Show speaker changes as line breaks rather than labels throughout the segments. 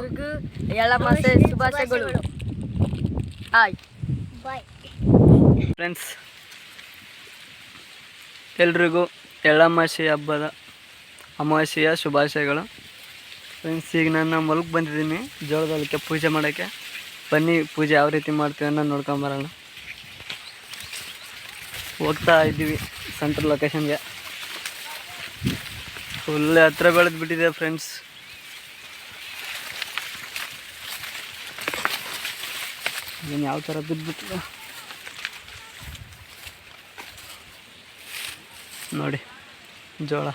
ಎಲ್ರಿಗೂ ಎಳ್ಳಮಾಸೆ ಶುಭಾಶಯಗಳು. Hi.
Bye
friends ಎಲ್ರಿಗೂ ಎಳ್ಳಮಾಸೆ ಹಬ್ಬದ ಅಮಾವಾಸ್ಯೆಯ ಶುಭಾಶಯಗಳು. ಫ್ರೆಂಡ್ಸ್ ಈಗ ನಾನು ಹೊಲಕ್ಕೆ ಬಂದಿದ್ದೀನಿ. ಜೋಳದೊಳಕ್ಕೆ ಪೂಜೆ ಮಾಡೋಕ್ಕೆ. ಬನ್ನಿ ಪೂಜೆ ಯಾವ ರೀತಿ ಮಾಡ್ತೀವಿ ಅನ್ನೋ ನೋಡ್ಕೊಂಬರೋಣ ಹೋಗ್ತಾ ಇದ್ದೀವಿ ಸೆಂಟ್ರಲ್ ಲೊಕೇಶನ್ಗೆ ಫುಲ್ ಹತ್ರ ಬೆಳೆದು ಬಿಟ್ಟಿದೆ ಫ್ರೆಂಡ್ಸ್ ಏನು ಯಾವ ಥರ ಬಿದ್ದುಬಿಟ್ಟಿದೆ ನೋಡಿ ಜೋಳ.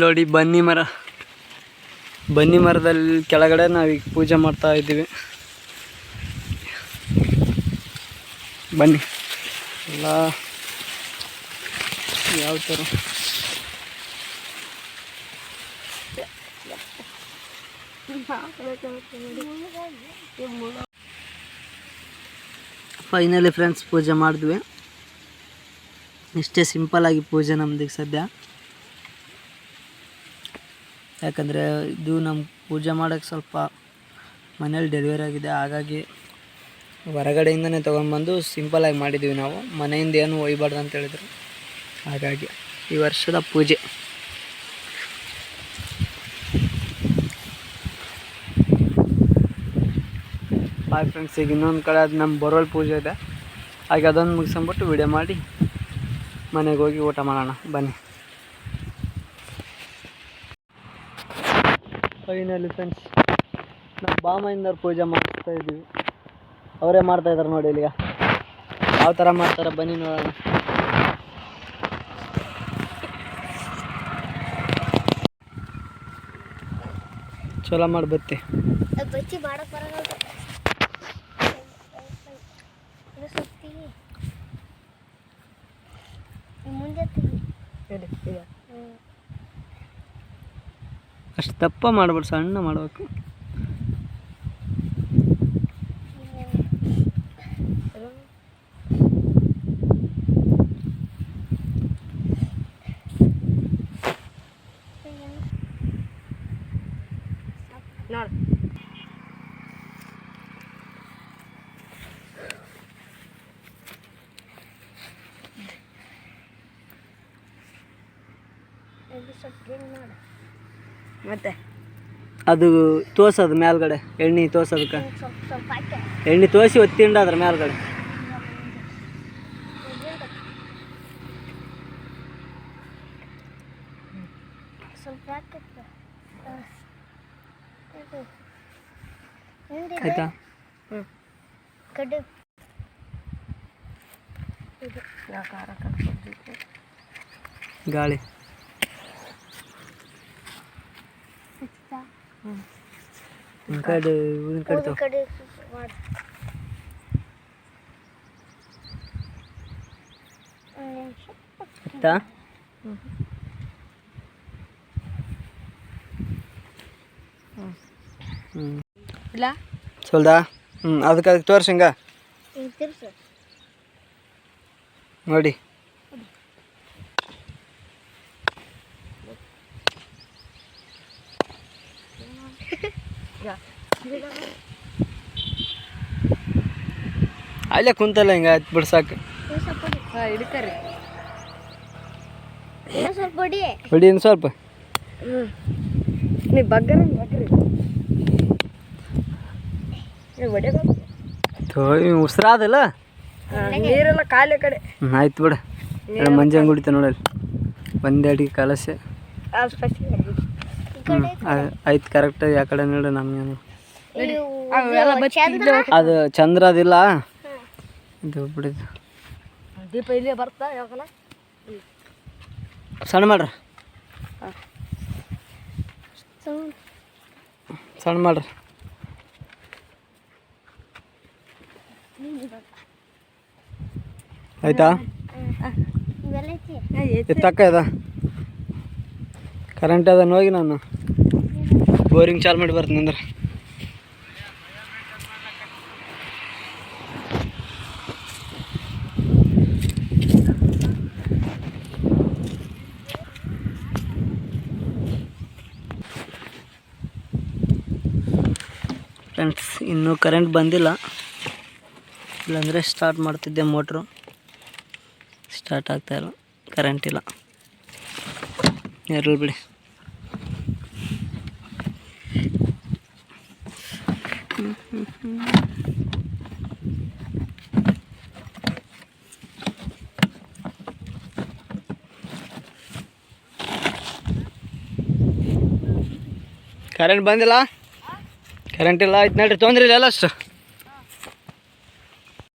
ನೋಡಿ ಬನ್ನಿ ಮರ. ಬನ್ನಿ ಮರದಲ್ಲಿ ಕೆಳಗಡೆ ನಾವೀಗ ಪೂಜೆ ಮಾಡ್ತಾ ಇದ್ದೀವಿ. ಬನ್ನಿ. ಎಲ್ಲ ಯಾವ ಥರ? ಫೈನಲಿ ಫ್ರೆಂಡ್ಸ್ ಪೂಜೆ ಮಾಡಿದ್ವಿ. ಇಷ್ಟೇ ಸಿಂಪಲ್ ಆಗಿ ಪೂಜೆ ನಮ್ದಿಗೆ ಸದ್ಯ. ಯಾಕಂದರೆ ಇದು ನಮ್ಮ ಪೂಜೆ ಮಾಡೋಕ್ಕೆ ಸ್ವಲ್ಪ ಮನೇಲಿ ಡೆಲಿವರಿ ಆಗಿದೆ. ಹಾಗಾಗಿ ಹೊರಗಡೆಯಿಂದನೇ ತೊಗೊಂಡ್ಬಂದು ಸಿಂಪಲಾಗಿ ಮಾಡಿದ್ದೀವಿ ನಾವು. ಮನೆಯಿಂದ ಏನು ಒಯ್ಬಾರ್ದು ಅಂತ ಹೇಳಿದ್ರು. ಹಾಗಾಗಿ ಈ ವರ್ಷದ ಪೂಜೆ. ಹಾಯ್ ಫ್ರೆಂಡ್ಸ್ ಈಗ ಇನ್ನೊಂದು ಕಡೆ ಅದು ನಮ್ಮ ಬೋರ್ವೆಲ್ ಪೂಜೆ ಇದೆ. ಹಾಗೆ ಅದೊಂದು ಮುಗಿಸ್ಕೊಂಬಿಟ್ಟು ವಿಡಿಯೋ ಮಾಡಿ ಮನೆಗೆ ಹೋಗಿ ಊಟ ಮಾಡೋಣ. ಬನ್ನಿ. ಫೈನಲಿ ಫ್ರೆಂಡ್ಸ್ ನಮ್ಮ ಬಾಮಯ್ಯನವ್ರು ಪೂಜೆ ಮಾಡಿಸ್ತಾ ಇದ್ದೀವಿ. ಅವರೇ ಮಾಡ್ತಾ ಇದ್ದಾರೆ ನೋಡಿ ಇಲ್ಲಿಗ. ಯಾವ ಥರ ಮಾಡ್ತಾರೆ ಬನ್ನಿ ನೋಡೋಣ. ಚಲೋ ಮಾಡಿ ಬತ್ತಿ.
ಮುಂದೆ.
ಅಷ್ಟು ದಪ್ಪ ಮಾಡ್ಬಿಡು ಸಣ್ಣ ಮಾಡ್ಬೇಕು.
ನೋಡು.
ಇದು ಸ್ವಲ್ಪ ಹಿಂಗ್ ಮಾಡು?
ಮತ್ತೆ?
ಅದು ತೋಸದು ಮೇಲ್ಗಡೆ ಎಣ್ಣೆ
ತೋಸೋದಕ್ಕೆ
ಎಣ್ಣೆ ತೋಸಿ ಒತ್ತಿಂಡ ಅದ್ರ ಮೇಲ್ಗಡೆ. ಆಯ್ತಾ? ಗಾಳಿ ಈ ಕಡೆ ಊರಿನ ಕಡೆ ತಗೋ.
ಕಡೆ ಮಾಡು ಒಂದು ನಿಮಿಷ
ಆಯ್ತಾ ಹ್ಞೂ
ಇಲ್ಲ
ಸೊಲ್ದಾ ಹ್ಞೂ ಅದಕ್ಕೆ ಅದಕ್ಕೆ ತೋರ್ಸಿ ಹಿಂಗ
ಹಿಂಗೆ ತಿರ್ಸು
ನೋಡಿ ಅಲ್ಲೇ ಕುಂತಲ್ಲ ಹಿಂಗ ಆಯ್ತು ಬಿಡ್ಸಾಕ
ಹೊಡಿ. ಇನ್ನು ಸ್ವಲ್ಪ.
ಹ್ಞೂ ಬಗ್ಗರ
ಉಸ್ರಾದಲ್ಲ
ನೀರೆಲ್ಲ ಖಾಲಿ ಕಡೆ.
ಆಯ್ತು ಬಿಡು. ಎಲ್ಲ ಮಂಜಿ ಹಂಗೆ ಹೊಡಿತ ನೋಡಲ್ಲಿ. ಒಂದೇ ಅಡಿಗೆ ಕಲಸೆ. ಆಯ್ತು ಕರೆಕ್ಟಾಗಿ ಆ ಕಡೆ ನೋಡು ನಮ್ಗೇನು ಅದು ಚಂದ್ರ ಅದಿಲ್ಲ ಇದು ಬಿಡಿದು
ದೀಪ ಇಲ್ಲೇ ಬರ್ತಾ ಯಾವಾಗಲ್ಲ
ಸಣ್ಣ ಮಾಡ್ರಿ ಸಣ್ಣ ಮಾಡ್ರಿ ಆಯ್ತಾ ತಕ್ಕ ಇದ ಕರೆಂಟ್ ಅದ ಹೋಗಿ ನಾನು ಬೋರಿಂಗ್ ಚಾಲು ಮಾಡಿ ಬರ್ತೀನಿ ಅಂದ್ರೆ. ಫ್ರೆಂಡ್ಸ್ ಇನ್ನೂ ಕರೆಂಟ್ ಬಂದಿಲ್ಲ. ಇಲ್ಲಾಂದರೆ ಸ್ಟಾರ್ಟ್ ಮಾಡ್ತಿದ್ದೆ ಮೋಟ್ರು ಸ್ಟಾರ್ಟ್ ಆಗ್ತಾಯಿಲ್ಲ ಕರೆಂಟ್ ಇಲ್ಲ. ಯಾರು ಬಿಡಿ. ಕರೆಂಟ್ ಬಂದಿಲ್ಲ? ಕರೆಂಟ್ ಇಲ್ಲ ಆಯ್ತು ನೋಡ್ರಿ ತೊಂದ್ರೆ ಇಲ್ಲ ಅಷ್ಟು.